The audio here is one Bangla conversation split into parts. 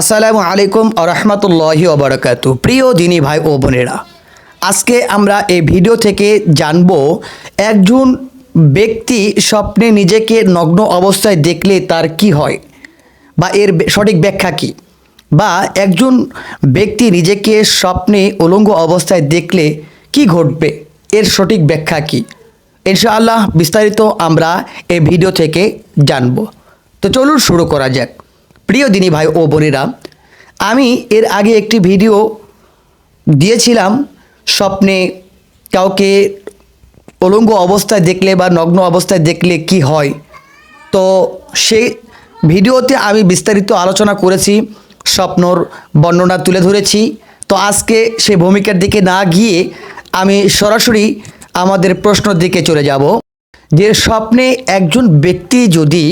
আসসালামু আলাইকুম রহমতুল্লাহি ওবরাকাতু প্রিয় দিনী ভাই ও বোনেরা, আজকে আমরা এই ভিডিও থেকে জানব, একজন ব্যক্তি স্বপ্নে নিজেকে নগ্ন অবস্থায় দেখলে তার কি হয়, বা এর সঠিক ব্যাখ্যা কী? বা একজন ব্যক্তি নিজেকে স্বপ্নে উলঙ্গ অবস্থায় দেখলে কি ঘটবে, এর সঠিক ব্যাখ্যা কী? ইনশাআল্লাহ বিস্তারিত আমরা এই ভিডিও থেকে জানব। তো চলুন শুরু করা যাক। প্রিয় দিনী ভাই ও বোনেরা, আমি এর আগে একটি ভিডিও দিয়েছিলাম স্বপ্নে কাউকে অলঙ্গ অবস্থায় দেখলে বা নগ্ন অবস্থায় দেখলে কি হয়। তো সেই ভিডিওতে আমি বিস্তারিত আলোচনা করেছি, স্বপ্নর বর্ণনা তুলে ধরেছি। তো আজকে সে ভূমিকার দিকে না গিয়ে আমি সরাসরি আমাদের প্রশ্নর দিকে চলে যাব। যে স্বপ্নে একজন ব্যক্তি যদি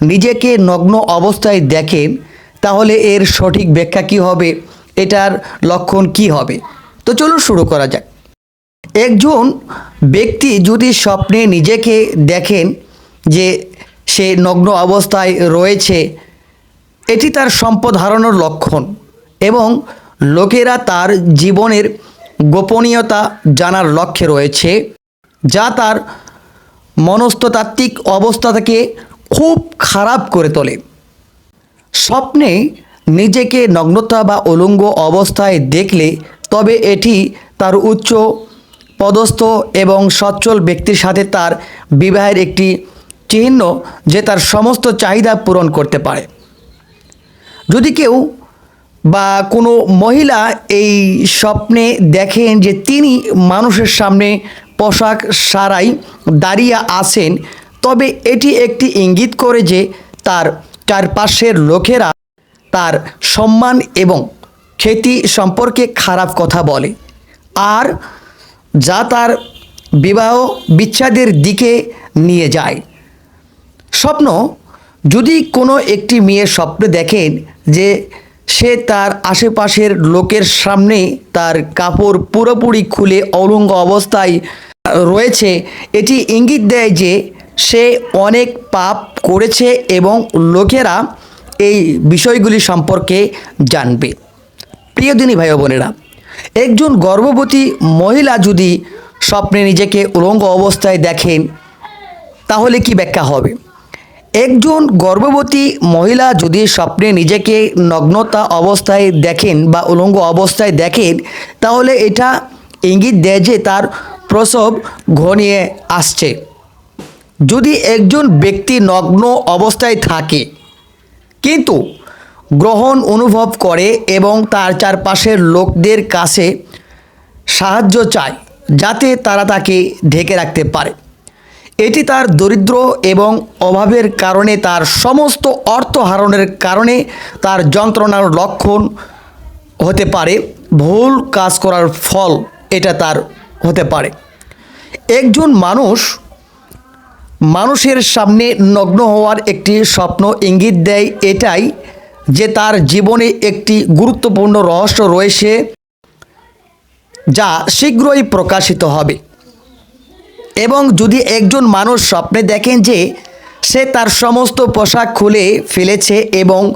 নিজেকে নগ্ন অবস্থায় দেখেন তাহলে এর সঠিক ব্যাখ্যা কী হবে? এটার লক্ষণ কি হবে? তো চলুন শুরু করা যাক। একজন ব্যক্তি যদি স্বপ্নে নিজেকে দেখেন যে সে নগ্ন অবস্থায় রয়েছে, এটি তার সম্পদ হারানোর লক্ষণ এবং লোকেরা তার জীবনের গোপনীয়তা জানার লক্ষ্যে রয়েছে, যা তার মনস্ততাত্ত্বিক অবস্থাটাকে খুব খারাপ করে তোলে। স্বপ্নে নিজেকে নগ্নতা বা উলঙ্গ অবস্থায় দেখলে তবে এটি তার উচ্চ পদস্থ এবং সচ্ছল ব্যক্তির সাথে তার বিবাহের একটি চিহ্ন যে তার সমস্ত চাহিদা পূরণ করতে পারে। যদি কেউ বা কোনো মহিলা এই স্বপ্নে দেখেন যে তিনি মানুষের সামনে পোশাক, সারাই দাঁড়িয়ে আছেন তবে এটি একটি ইঙ্গিত করে যে তার চারপাশের লোকেরা তার সম্মান এবং খ্যাতি সম্পর্কে খারাপ কথা বলে। আর যা তার বিবাহ বিচ্ছেদের দিকে নিয়ে যায়। স্বপ্ন, যদি কোনো একটি মেয়ের স্বপ্ন দেখেন যে সে তার আশেপাশের লোকের সামনে তার কাপড় পুরোপুরি খুলে অলঙ্গ অবস্থায় রয়েছে, এটি ইঙ্গিত দেয় যে সে অনেক পাপ করেছে এবং লোকেরা এই বিষয়গুলি সম্পর্কে জানবে। প্রিয় দিনী ভাই বোনেরা, একজন গর্ভবতী মহিলা যদি স্বপ্নে নিজেকে উলঙ্গ অবস্থায় দেখেন, তাহলে কি ব্যাখ্যা হবে? একজন গর্ভবতী মহিলা যদি স্বপ্নে নিজেকে নগ্নতা অবস্থায় দেখেন বা উলঙ্গ অবস্থায় দেখেন, তাহলে এটা ইঙ্গিত দেয় যে তার প্রসব ঘনিয়ে আসছে। যদি একজন ব্যক্তি নগ্ন অবস্থায় থাকে, কিন্তু গ্রহণ অনুভব করে এবং তার চারপাশের লোকদের কাছে সাহায্য চায়, যাতে তারা তাকে ঢেকে রাখতে পারে। এটি তার দরিদ্র এবং অভাবের কারণে তার সমস্ত অর্থ হারণের কারণে তার যন্ত্রণার লক্ষণ হতে পারে, ভুল কাজ করার ফল এটা তার হতে পারে। একজন মানুষ মানুষের সামনে নগ্ন হওয়ার একটি স্বপ্ন ইঙ্গিত দেয় এটাই যে তার জীবনে একটি গুরুত্বপূর্ণ রহস্য রয়েছে যা শীঘ্রই প্রকাশিত হবে। এবং যদি একজন মানুষ স্বপ্নে দেখেন যে সে তার সমস্ত পোশাক খুলে ফেলেছে এবং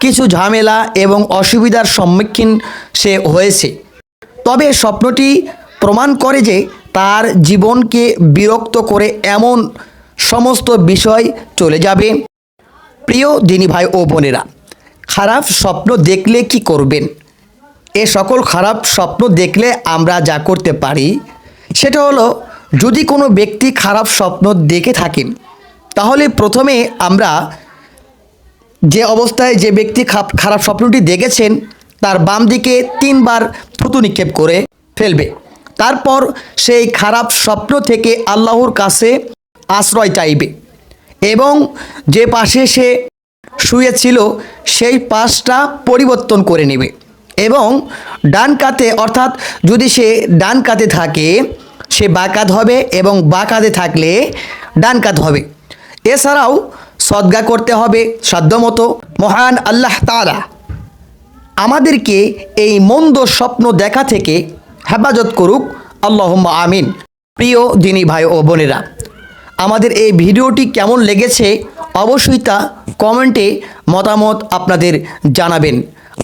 কিছু ঝামেলা এবং অসুবিধার সম্মুখীন সে হয়েছে, তবে স্বপ্নটি প্রমাণ করে যে তার জীবনকে বিরক্ত করে এমন সমস্ত বিষয় চলে যাবে। প্রিয় দিনী ভাই ও বোনেরা, খারাপ স্বপ্ন দেখলে কি করবেন? এ সকল খারাপ স্বপ্ন দেখলে আমরা যা করতে পারি, সেটা হলো যদি কোনো ব্যক্তি খারাপ স্বপ্ন দেখে থাকেন, তাহলে প্রথমে আমরা যে অবস্থায় যে ব্যক্তি খারাপ স্বপ্নটি দেখেছেন, তার বাম দিকে তিনবার থুতু নিক্ষেপ করে ফেলবে। তারপর সেই খারাপ স্বপ্ন থেকে আল্লাহর কাছে আশ্রয় চাইবে। এবং যে পাশে সে শুয়েছিল, সেই পাশটা পরিবর্তন করে নেবে। এবং ডান কাতে অর্থাৎ যদি সে ডান কাতে থাকে, সে বাকাত হবে এবং বাকাতে থাকলে ডান কাত হবে। এছাড়াও সদ্গা করতে হবে সাধ্যমতো, মহান আল্লাহ তাআলা আমাদেরকে এই মন্দ স্বপ্ন দেখা থেকে হেফাজত করুক। আল্লাহ আমিন। প্রিয় দিনী ভাই ও বোনেরা আমাদের এই ভিডিওটি কেমন লেগেছে অবশ্যই তা কমেন্টে মতামত আপনাদের জানাবেন।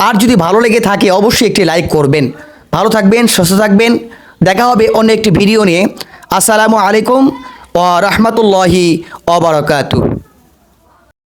আর যদি ভালো লেগে থাকে, অবশ্যই একটি লাইক করবেন। ভালো থাকবেন, সুস্থ থাকবেন। দেখা হবে অন্য একটি ভিডিও নিয়ে। আসসালামু আলাইকুম ও রহমতুল্লাহি অবরকাতু